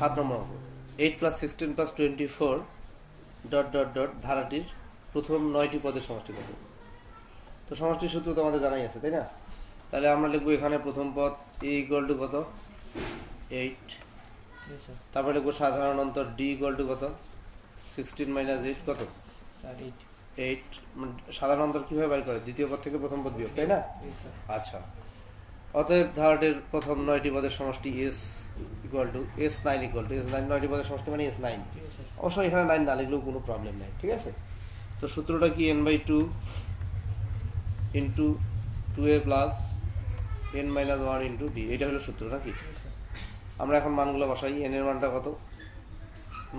সাত নম্বর অঙ্ক। Eight plus sixteen plus twenty four dot dot dot ধারাটির প্রথম নয়টি পদের সমষ্টি কত? তো সমষ্টির সূত্র তো আমাদের জানাই আছে তাই না? তাহলে আমরা লিখব এখানে প্রথম পদ এ ইকুয়াল টু কত? এইট তারপরে লিখব সাধারণ অন্তর ডি ইকুয়াল টু কত? সিক্সটিন মাইনাস এইট কত. এইট সাধারণ অন্তর কীভাবে বাইর করে? দ্বিতীয় পদ থেকে প্রথম পদ বিয়োগ তাই না? আচ্ছা। অতএব ধারাটির প্রথম নয়টি পদের সমষ্টি S equal to S nine equal to S nine নয়টি পদের সমষ্টি মানে এস নাইন অবশ্যই এখানে নাইন না লিখলেও কোনো প্রবলেম নেই ঠিক আছে? তো সূত্রটা কি N by two into two A plus N minus one into D এটা হলো সূত্র নাকি? আমরা এখন মানগুলো বসাই এন এর মানটা কত?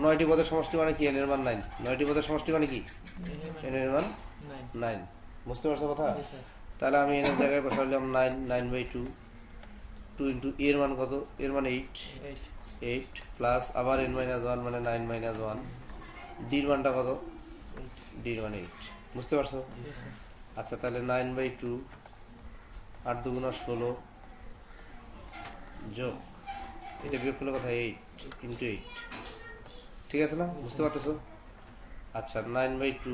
নয়টি পদের সমষ্টি মানে কি? এন এর মান নাইন নয়টি পদের সমষ্টি মানে কি? এন এর মান নাইন বুঝতে পারছ কথা. তাহলে আমি এনের জায়গায় বসালাম nine nine by two two into এর মান কত? এর মান এইট এইট প্লাস আবার এন মাইনাস ওয়ান মানে নাইন মাইনাস ওয়ান ডির মানটা কত? ডির মানে এইট বুঝতে পারছ? আচ্ছা তাহলে নাইন বাই টু আট দুগুণা ষোলো যোগ এটা বিয়োগ করলে কথা এইট ইন্টু এইট ঠিক আছে না? বুঝতে পারতেছো? আচ্ছা নাইন বাই টু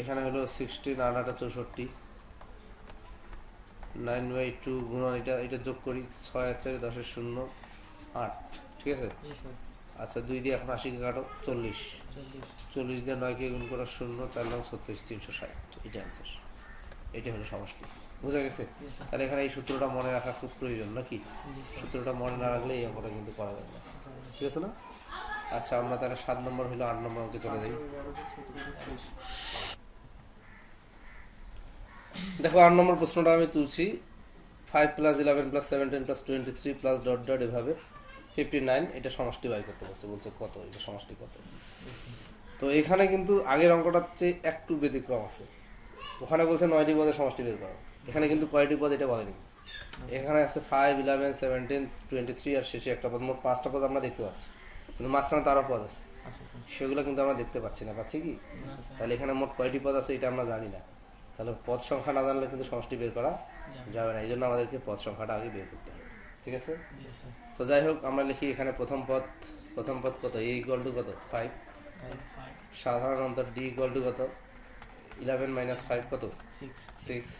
এখানে হলো সিক্সটিন আর আটা চৌষট্টি। নাইন বাই টু গুণন এটা এটা যোগ করি ছয় আর চারি দশের শূন্য আট। ঠিক আছে? আচ্ছা দুই দিয়ে এখন আশি কাটো চল্লিশ। চল্লিশ। দিয়ে নয়কে গুণ করা শূন্য চার লক্ষ ছত্রিশ তিনশো ষাট। এটা অ্যান্সার এটা হলো সমষ্টি। বুঝা গেছে? তাহলে এখানে এই সূত্রটা মনে রাখা খুব প্রয়োজন নাকি? সূত্রটা মনে না রাখলে এই অঙ্কটা কিন্তু করা যাবে না। ঠিক আছে না? আচ্ছা আমরা তাহলে সাত নম্বর হলো আট নম্বর অঙ্কে চলে যাই। দেখো আট নম্বর প্রশ্নটা আমি তুলছি। Five plus eleven plus seventeen plus twenty three plus dot dot এভাবে ফিফটি নাইন এটা সমষ্টি বাই করতে বলছে বলছে কত এটা সমষ্টি কত? তো এখানে কিন্তু আগের অঙ্কটার চেয়ে একটু ব্যতিক্রম আছে। ওখানে বলছে নয়টি পদে সমষ্টি বের করো। এখানে কিন্তু কয়টি পদ এটা বলেনি। এখানে আছে five eleven seventeen twenty three আর শেষে একটা পদ। মোট পাঁচটা পদ আমরা দেখতে পাচ্ছি। কিন্তু মাঝখানে তারও পদ আছে। আচ্ছা, সেগুলো কিন্তু আমরা দেখতে পাচ্ছি না। পাচ্ছি কি? তাহলে এখানে মোট কয়টি পদ আছে এটা আমরা জানি না। তাহলে পদ সংখ্যা না জানলে কিন্তু সমষ্টি বের করা যাবে না। এই জন্য আমাদেরকে পদ সংখ্যাটা আগে বের করতে হবে। ঠিক আছে? তো যাই হোক আমরা লিখি এখানে প্রথম পদ প্রথম পদ কত? এ ইকুয়াল টু কত? ফাইভ Five, five, সাধারণ অন্তর ডি ইকুয়াল টু কত? ইলেভেন মাইনাস ফাইভ কত. সিক্স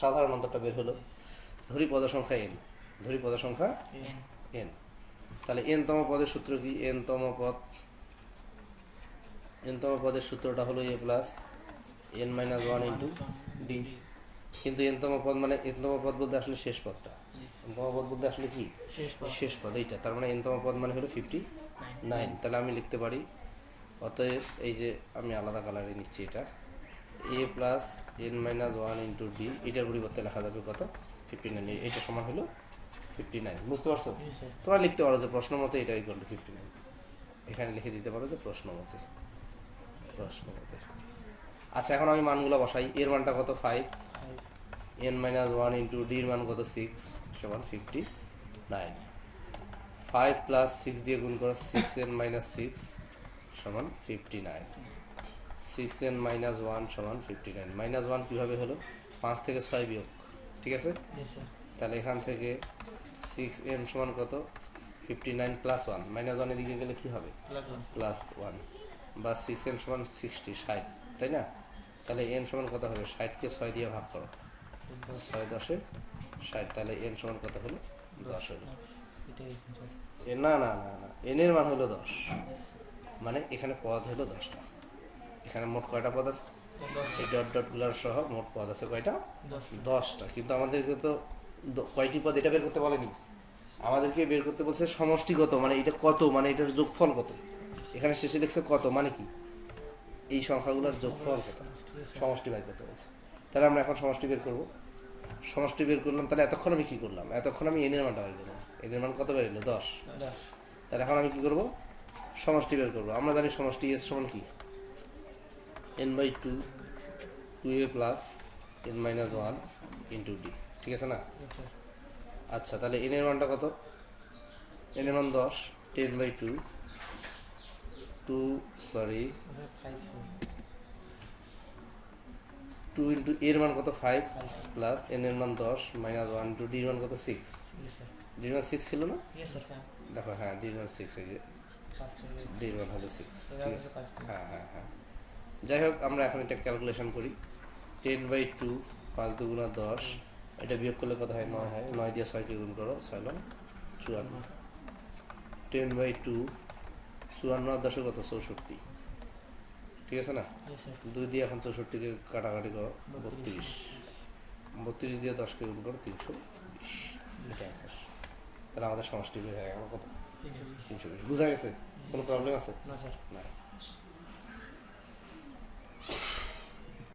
সাধারণ অন্তরটা বের হলো। ধরি পদ সংখ্যা এন ধরি পদ সংখ্যা এন তাহলে এন তম পদের সূত্র কি? এন তম পদ এন তম পদের সূত্রটা হলো A plus N minus one into D কিন্তু এন তম পদ মানে এনতম পদ বলতে আসলে শেষ পদটা। Yes. এন তম পদ বলতে আসলে কি? শেষ পদ। এইটা। তার মানে এন তম পদ মানে হলো ফিফটি নাইন তাহলে আমি লিখতে পারি অতএব এই যে আমি আলাদা কালারে নিচ্ছি এটা। A plus N minus one into D এটার পরিবর্তে লেখা যাবে কত? ফিফটি নাইন এইটা সমান হলো ফিফটি নাইন বুঝতে পারছ? তোমরা লিখতে পারো যে প্রশ্ন মতে এটা ইকুয়াল টু ফিফটি নাইন এখানে লিখে দিতে পারো যে প্রশ্ন মতে। প্রশ্ন মতে। আচ্ছা এখন আমি মানগুলো বসাই। এর মানটা কত? Five N minus one into ডির মান কত? সিক্স সমান fifty nine five plus six দিয়ে গুণ করো সিক্স এন মাইনাস সিক্স সমান fifty nine six N minus one সমান ফিফটি নাইন মাইনাস ওয়ান কীভাবে হলো? পাঁচ থেকে ছয় বিয়োগ ঠিক আছে? তাহলে এখান থেকে সিক্স এন সমান কত? Fifty nine plus one minus ওয়ানের দিকে গেলে কী হবে? প্লাস ওয়ান বা সিক্স এন সমান সিক্সটি ষাট। তাই না? তাহলে এন সমান কত হবে? ষাটকে ছয় দিয়ে ভাগ করো। ছয় দশে ষাট, তাহলে এন সমান কত হলো? দশ হলো। না না না না। এন এর মান হলো দশ। মানে এখানে পদ হলো দশটা। এখানে মোট কয়টা পদ আছে? এই ডট ডটগুলার সহ মোট পদ আছে কয়টা? দশটা। কিন্তু আমাদেরকে তো কয়টি পদ এটা বের করতে বলেনি? আমাদেরকে বের করতে বলছে সমষ্টিগত মানে এটা কত? মানে এটার যোগফল কত? এখানে শেষে লিখছে কত? মানে কি? এই সংখ্যাগুলোর যোগফল কত? সমষ্টি বের করতে বলছে। তাহলে আমরা এখন সমষ্টি বের করব। সমষ্টি বের করলাম তাহলে এতক্ষণ আমি কি করলাম? এতক্ষণ আমি এনের মানটা বের করলাম। এনের মান কত বেরোলো দশ। দশ। তাহলে এখন আমি কি করব? সমষ্টি বের করব। আমরা জানি সমষ্টি এস সমান কি? N by two two A plus N minus one into D. ঠিক আছে না? আচ্ছা তাহলে এন এর মানটা কত? এন এর মান দশ ten by two two sorry ওটা five, four. টু ইন্টু এর মান কত? ফাইভ প্লাস এন এর মান দশ মাইনাস ওয়ান টু ডির মান কত? সিক্স। Yes, sir. ডির মান সিক্স ছিল না. দেখো হ্যাঁ ডি ওয়ান সিক্স এই যে ডি ওয়ান হলো সিক্স ঠিক আছে? হ্যাঁ হ্যাঁ হ্যাঁ। যাই হোক আমরা এখন এটা ক্যালকুলেশন করি। টেন বাই টু পাঁচ দুগুণা দশ এটা বিয়োগ করলে কত হয়? নয় হয়। নয় দিয়ে ছয়কে গুণ করো ছয় লং চুয়ান্ন। টেন বাই টু চুয়ান্ন দশে কত চৌষট্টি। ঠিক আছে না? দুই দিয়ে এখন চৌষট্টিকে কাটাকাটি করো বত্রিশ। বত্রিশ। দিয়ে দশকে গুণ করো তিনশো বিশ। এটা আছে। তাহলে আমাদের সমষ্টি বের হয়ে গেল কত? তিনশো বিশ। বুঝা গেছে? কোনো প্রবলেম আছে? না স্যার। না